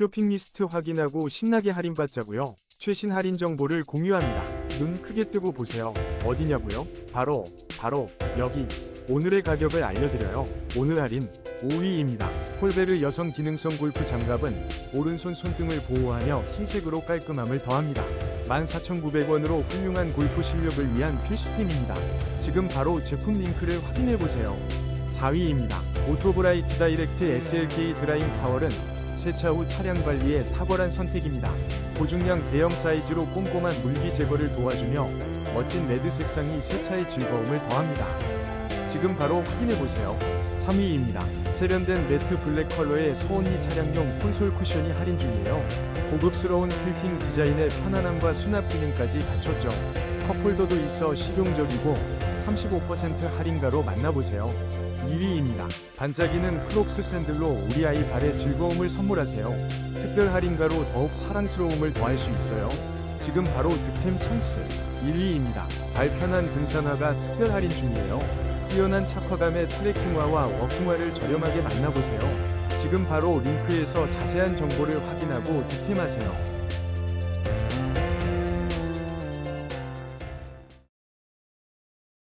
쇼핑 리스트 확인하고 신나게 할인받자고요. 최신 할인 정보를 공유합니다. 눈 크게 뜨고 보세요. 어디냐고요? 바로 바로 여기. 오늘의 가격을 알려드려요. 오늘 할인 5위입니다. 폴베르 여성 기능성 골프 장갑은 오른손 손등을 보호하며 흰색으로 깔끔함을 더합니다. 14,900원으로 훌륭한 골프 실력을 위한 필수템입니다. 지금 바로 제품 링크를 확인해 보세요. 4위입니다. 오토브라이트 다이렉트 SLK 드라잉 파월은 세차 후 차량 관리에 탁월한 선택입니다. 고중량 대형 사이즈로 꼼꼼한 물기 제거를 도와주며 멋진 레드 색상이 세차의 즐거움을 더합니다. 지금 바로 확인해 보세요. 3위입니다. 세련된 매트 블랙 컬러의 소언니 차량용 콘솔 쿠션이 할인 중이에요. 고급스러운 필팅 디자인의 편안함과 수납 기능까지 갖췄죠. 컵홀더도 있어 실용적이고 35% 할인가로 만나보세요. 2위입니다. 반짝이는 크록스 샌들로 우리 아이 발에 즐거움을 선물하세요. 특별 할인가로 더욱 사랑스러움을 더할 수 있어요. 지금 바로 득템 찬스. 1위입니다. 발편한 등산화가 특별 할인 중이에요. 뛰어난 착화감의 트레킹화와 워킹화를 저렴하게 만나보세요. 지금 바로 링크에서 자세한 정보를 확인하고 득템하세요.